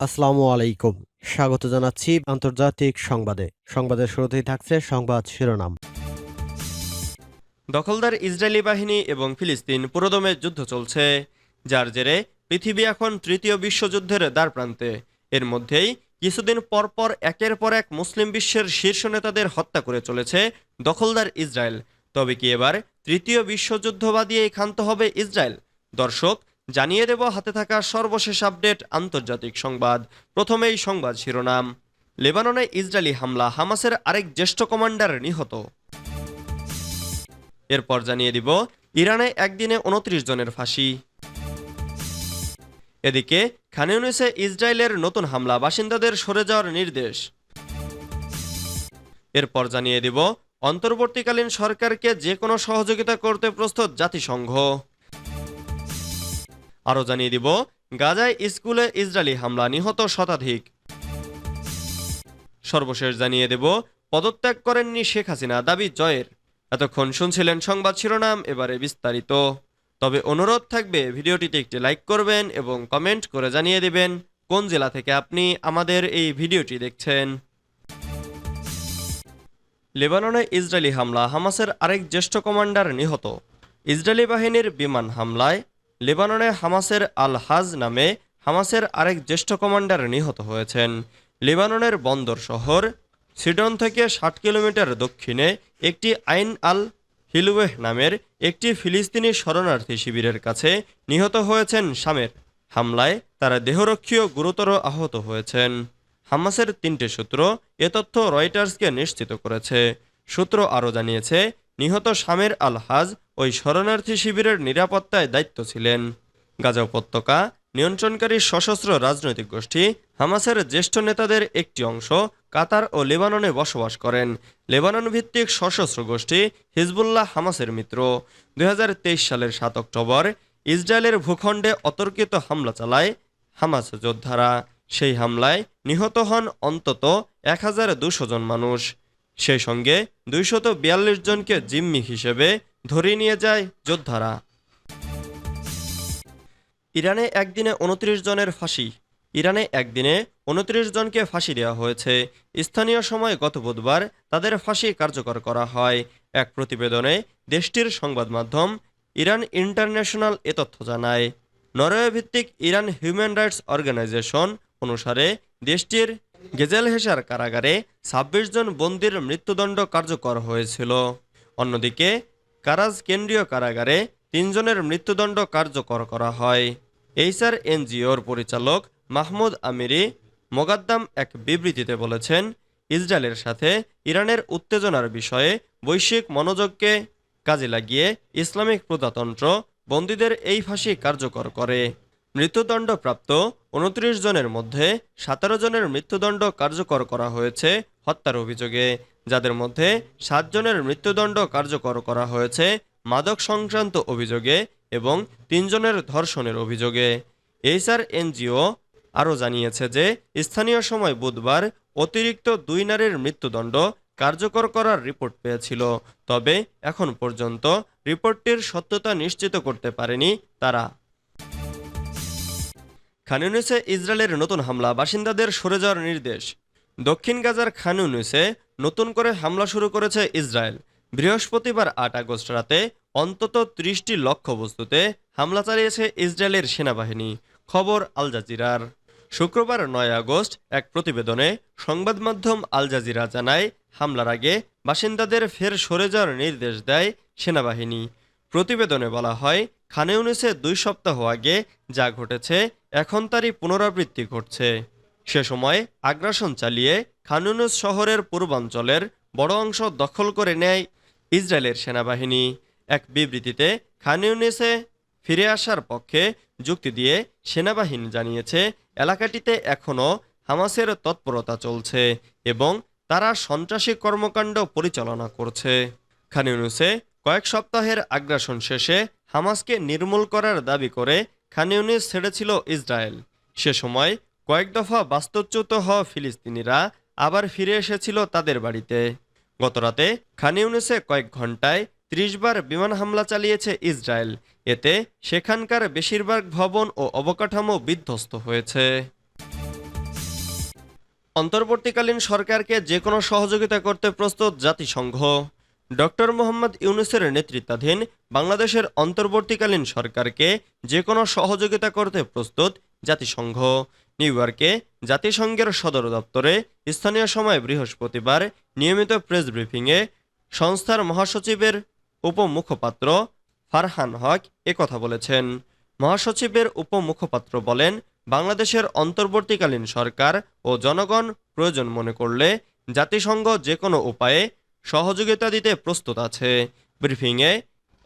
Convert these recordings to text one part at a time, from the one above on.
আসসালামু আলাইকুম। স্বাগত জানাচ্ছি আন্তর্জাতিক সংবাদে। সংবাদের শুরুতেই থাকছে সংবাদ শিরোনাম। দখলদার ইসরায়েলি বাহিনী এবং ফিলিস্তিন পুরোদমে যুদ্ধ চলছে। যার জেরে পৃথিবী এখন তৃতীয় বিশ্বযুদ্ধের দ্বার প্রান্তে এর মধ্যেই কিছুদিন পরপর একের পর এক মুসলিম বিশ্বের শীর্ষ নেতাদের হত্যা করে চলেছে দখলদার ইসরায়েল। তবে কি এবার তৃতীয় বিশ্বযুদ্ধ বাদিয়েই ক্ষান্ত হবে ইসরায়েল? দর্শক জানিয়ে দেব হাতে থাকা সর্বশেষ আপডেট আন্তর্জাতিক সংবাদ। প্রথমেই সংবাদ শিরোনাম। লেবাননে ইসরায়েলি হামলা, হামাসের আরেক জ্যেষ্ঠ কমান্ডার নিহত। এরপর জানিয়ে দিব, ইরানে একদিনে উনত্রিশ জনের ফাঁসি। এদিকে, খান ইউনিসে ইসরায়েলের নতুন হামলা, বাসিন্দাদের সরে যাওয়ার নির্দেশ। এরপর জানিয়ে দিব, অন্তর্বর্তীকালীন সরকারকে যে কোনো সহযোগিতা করতে প্রস্তুত জাতিসংঘ। আরও জানিয়ে দিব, গাজায় স্কুলে ইসরায়েলি হামলা নিহত শতাধিক। সর্বশেষ জানিয়ে দেব, পদত্যাগ করেননি শেখ হাসিনা, দাবি জয়ের। এতক্ষণ শুনছিলেন সংবাদ শিরোনাম, এবারে বিস্তারিত। তবে অনুরোধ থাকবে, ভিডিওটিতে একটি লাইক করবেন এবং কমেন্ট করে জানিয়ে দেবেন, কোন জেলা থেকে আপনি আমাদের এই ভিডিওটি দেখছেন। লেবাননে ইসরায়েলি হামলা, হামাসের আরেক জ্যেষ্ঠ কমান্ডার নিহত। ইসরায়েলি বাহিনীর বিমান হামলায় লেবাননে হামাসের আল হাজ নামে হামাসের আরেক জ্যেষ্ঠ কমান্ডার নিহত হয়েছেন। লেবাননের বন্দর শহর সিডন থেকে ষাট কিলোমিটার দক্ষিণে একটি আইন আল হিলওয়েহ নামের একটি ফিলিস্তিনি শরণার্থী শিবিরের কাছে নিহত হয়েছেন শামের। হামলায় তারা দেহরক্ষীও গুরুতর আহত হয়েছেন। হামাসের তিনটে সূত্র এ তথ্য রয়টার্সকে নিশ্চিত করেছে। সূত্র আরও জানিয়েছে, নিহত শামের আল হাজ ওই শরণার্থী শিবিরের নিরাপত্তায় দায়িত্ব ছিলেন। গাজা উপত্যকা নিয়ন্ত্রণকারী সশস্ত্র রাজনৈতিক গোষ্ঠী হামাসের জ্যেষ্ঠ নেতাদের একটি অংশ কাতার ও লেবাননে বসবাস করেন। লেবানন ভিত্তিক সশস্ত্র গোষ্ঠী হিজবুল্লাহ হামাসের মিত্র। দুই হাজার তেইশ সালের সাত অক্টোবর ইসরায়েলের ভূখণ্ডে অতর্কিত হামলা চালায় হামাস যোদ্ধারা। সেই হামলায় নিহত হন অন্তত এক জন মানুষ। সেই সঙ্গে দুইশত জনকে জিম্মি হিসেবে ধরে নিয়ে যায় যোদ্ধারা। ইরানে একদিনে উনত্রিশ জনের ফাঁসি। ইরানে একদিনে উনত্রিশ জনকে ফাঁসি দেওয়া হয়েছে। স্থানীয় সময় গত বুধবার তাদের ফাঁসি কার্যকর করা হয়। এক প্রতিবেদনে দেশটির সংবাদ মাধ্যম ইরান ইন্টারন্যাশনাল এ তথ্য জানায়। নরওয়ে ভিত্তিক ইরান হিউম্যান রাইটস অর্গানাইজেশন অনুসারে দেশটির গেজেলহেসার কারাগারে ছাব্বিশ জন বন্দির মৃত্যুদণ্ড কার্যকর হয়েছিল। অন্যদিকে কারাজ কেন্দ্রীয় কারাগারে তিনজনের মৃত্যুদণ্ড কার্যকর করা হয়। এইচআর এনজিওর পরিচালক মাহমুদ আমিরি মোগাদ্দাম এক বিবৃতিতে বলেছেন, ইসরায়েলের সাথে ইরানের উত্তেজনার বিষয়ে বৈশ্বিক মনোযোগকে কাজে লাগিয়ে ইসলামিক প্রজাতন্ত্র বন্দীদের এই ফাঁসি কার্যকর করে। মৃত্যুদণ্ডপ্রাপ্ত উনত্রিশ জনের মধ্যে সতেরো জনের মৃত্যুদণ্ড কার্যকর করা হয়েছে হত্যার অভিযোগে। যাদের মধ্যে সাতজনের মৃত্যুদণ্ড কার্যকর করা হয়েছে মাদক সংক্রান্ত অভিযোগে এবং তিনজনের ধর্ষণের অভিযোগে। এইচআর এনজিও আরও জানিয়েছে যে, স্থানীয় সময় বুধবার অতিরিক্ত দুই নারীর মৃত্যুদণ্ড কার্যকর করার রিপোর্ট পেয়েছিল। তবে এখন পর্যন্ত রিপোর্টটির সত্যতা নিশ্চিত করতে পারেনি তারা। খান ইউনিসে ইসরায়েলের নতুন হামলা, বাসিন্দাদের সরে যাওয়ার নির্দেশ। দক্ষিণ গাজার খান ইউনিসে নতুন করে হামলা শুরু করেছে ইসরায়েল। বৃহস্পতিবার আট আগস্ট রাতে অন্তত ত্রিশটি লক্ষ্যবস্তুতে হামলা চালিয়েছে ইসরায়েলের সেনাবাহিনী। খবর আল জাজিরার। শুক্রবার নয় আগস্ট এক প্রতিবেদনে সংবাদ মাধ্যম আল জাজিরা জানায়, হামলার আগে বাসিন্দাদের ফের সরে যাওয়ার নির্দেশ দেয় সেনাবাহিনী। প্রতিবেদনে বলা হয়, খানে ইউনিসে দুই সপ্তাহ আগে যা ঘটেছে, এখন তারই পুনরাবৃত্তি ঘটছে। সে সময় আগ্রাসন চালিয়ে খানুনুস শহরের পূর্বাঞ্চলের বড় অংশ দখল করে নেয় ইসরায়েলের সেনাবাহিনী। এক বিবৃতিতে খান ইউনিসে ফিরে আসার পক্ষে যুক্তি দিয়ে সেনাবাহিনী জানিয়েছে, এলাকাটিতে এখনও হামাসের তৎপরতা চলছে এবং তারা সন্ত্রাসী কর্মকাণ্ড পরিচালনা করছে। খান ইউনিসে কয়েক সপ্তাহের আগ্রাসন শেষে হামাসকে নির্মূল করার দাবি করে খানিউনিস ছেড়েছিল ইসরায়েল। সে সময় কয়েক দফা বাস্তুচ্যুত হওয়া ফিলিস্তিনিরা আবার ফিরে এসেছিল তাদের বাড়িতে। গতরাতে খান ইউনিসে কয়েক ঘন্টায় ত্রিশ বার বিমান হামলা চালিয়েছে ইসরায়েল। এতে সেখানকার বেশিরভাগ ভবন ও অবকাঠামো বিধ্বস্ত হয়েছে। অন্তর্বর্তীকালীন সরকারকে যে কোনো সহযোগিতা করতে প্রস্তুত জাতিসংঘ। ডক্টর মোহাম্মদ ইউনুসের নেতৃত্বাধীন বাংলাদেশের অন্তর্বর্তীকালীন সরকারকে যে কোনো সহযোগিতা করতে প্রস্তুত জাতিসংঘ, নিউ ইয়র্কে জাতিসংঘের সদর দপ্তরে স্থানীয় সময় বৃহস্পতিবার নিয়মিত প্রেস ব্রিফিংয়ে সংস্থার মহাসচিবের উপমুখপাত্র ফারহান হক একথা বলেছেন। মহাসচিবের উপমুখপাত্র বলেন, বাংলাদেশের অন্তর্বর্তীকালীন সরকার ও জনগণ প্রয়োজন মনে করলে জাতিসংঘ যে কোনো উপায়ে সহযোগিতা দিতে প্রস্তুত আছে। ব্রিফিংয়ে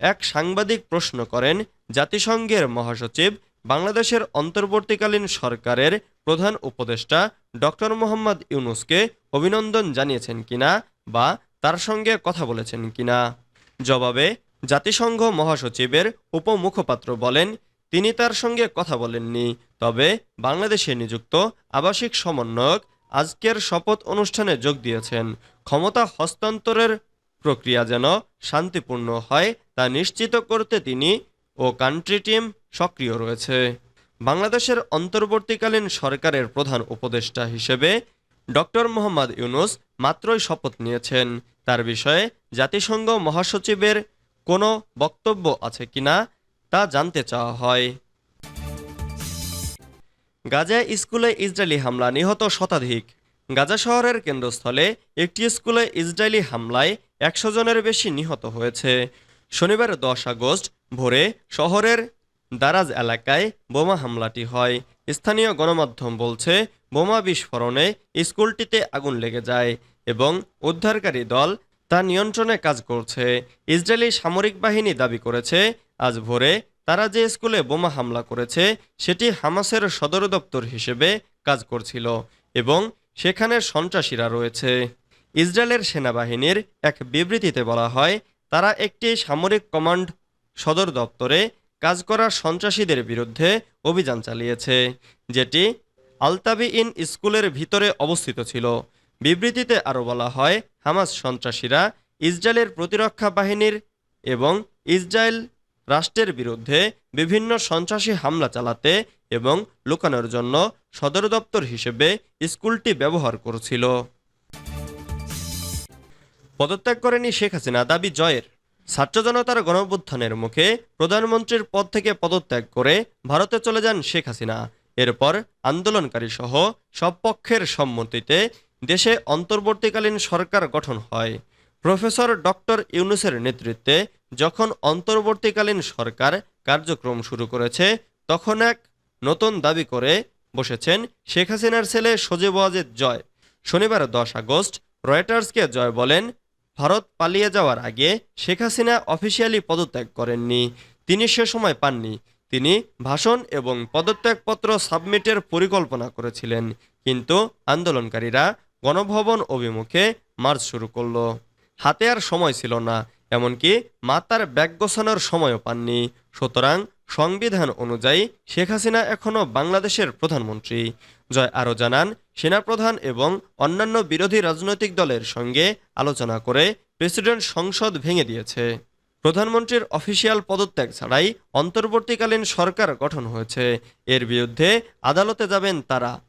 এক সাংবাদিক প্রশ্ন করেন, জাতিসংঘের মহাসচিব বাংলাদেশের অন্তর্বর্তীকালীন সরকারের প্রধান উপদেষ্টা ডক্টর মোহাম্মদ ইউনুসকে অভিনন্দন জানিয়েছেন কিনা বা তার সঙ্গে কথা বলেছেন কিনা? জবাবে, জাতিসংঘ মহাসচিবের উপমুখপাত্র বলেন, তিনি তার সঙ্গে কথা বলেননি। তবে বাংলাদেশে নিযুক্ত আবাসিক সমন্বয়ক আজকের শপথ অনুষ্ঠানে যোগ দিয়েছেন। ক্ষমতা হস্তান্তরের প্রক্রিয়া যেন শান্তিপূর্ণ হয় তা নিশ্চিত করতে তিনি ও কান্ট্রি টিম সক্রিয় রয়েছে। বাংলাদেশের অন্তর্বর্তীকালীন সরকারের প্রধান উপদেষ্টা হিসেবে ডক্টর মোহাম্মদ ইউনুস মাত্রই শপথ নিয়েছেন। তার বিষয়ে জাতিসংঘ মহাসচিবের কোনো বক্তব্য আছে কিনা তা জানতে চাওয়া হয়। গাজায় স্কুলে ইসরায়েলি হামলা নিহত শতাধিক। গাজা শহরের কেন্দ্রস্থলে একটি স্কুলে ইসরায়েলি হামলায় একশো জনের বেশি নিহত হয়েছে। শনিবার দশ আগস্ট ভোরে শহরের দারাজ এলাকায় বোমা হামলাটি হয়। স্থানীয় গণমাধ্যম বলছে, বোমা বিস্ফোরণে স্কুলটিতে আগুন লেগে যায় এবং উদ্ধারকারী দল তা নিয়ন্ত্রণে কাজ করছে। ইসরায়েলি সামরিক বাহিনী দাবি করেছে, আজ ভোরে তারা যে স্কুলে বোমা হামলা করেছে, সেটি হামাসের সদর দপ্তর হিসেবে কাজ করছিল এবং সেখানে সন্ত্রাসীরা রয়েছে। ইসরায়েলের সেনাবাহিনীর এক বিবৃতিতে বলা হয়, তারা একটি সামরিক কমান্ড সদর দপ্তরে কাজ করা সন্ত্রাসীদের বিরুদ্ধে অভিযান চালিয়েছে, যেটি আলতাবি ইন স্কুলের ভিতরে অবস্থিত ছিল। বিবৃতিতে আরও বলা হয়, হামাস সন্ত্রাসীরা ইসরায়েলের প্রতিরক্ষা বাহিনীর এবং ইসরায়েল রাষ্ট্রের বিরুদ্ধে বিভিন্ন সন্ত্রাসী হামলা চালাতে এবং লুকানোর জন্য সদর দপ্তর হিসেবে স্কুলটি ব্যবহার করছিল। পদত্যাগ করেনি শেখ হাসিনা, দাবি জয়ের। ছাত্র জনতার গণঅভ্যুত্থানের মুখে প্রধানমন্ত্রীর পদ থেকে পদত্যাগ করে ভারতে চলে যান শেখ হাসিনা। এরপর আন্দোলনকারী সহ সব পক্ষের সম্মতিতে দেশে অন্তর্বর্তীকালীন সরকার গঠন হয়। প্রফেসর ডক্টর ইউনুসের নেতৃত্বে যখন অন্তর্বর্তীকালীন সরকার কার্যক্রম শুরু করেছে, তখন এক নতুন দাবি করে বসেছেন শেখ হাসিনার ছেলে সজীব ওয়াজেদ জয়। শনিবার দশ আগস্ট রয়টার্সকে জয় বলেন ভারত পালিয়ে যাওয়ার আগে শেখ হাসিনা অফিসিয়ালি পদত্যাগ করেননি। তিনি সে সময় পাননি। তিনি ভাষণ এবং পদত্যাগপত্র সাবমিটের পরিকল্পনা করেছিলেন। কিন্তু আন্দোলনকারীরা গণভবন অভিমুখে মার্চ শুরু করল। হাতে আর সময় ছিল না, এমনকি মাতার ব্যাগ গোছানোর সময়ও পাননি। সুতরাং সংবিধান অনুযায়ী শেখ হাসিনা এখনও বাংলাদেশের প্রধানমন্ত্রী। জয় আরও জানান, সেনাপ্রধান এবং অন্যান্য বিরোধী রাজনৈতিক দলের সঙ্গে আলোচনা করে প্রেসিডেন্ট সংসদ ভেঙে দিয়েছে। প্রধানমন্ত্রীর অফিসিয়াল পদত্যাগ ছাড়াই অন্তর্বর্তীকালীন সরকার গঠন হয়েছে। এর বিরুদ্ধে আদালতে যাবেন তারা।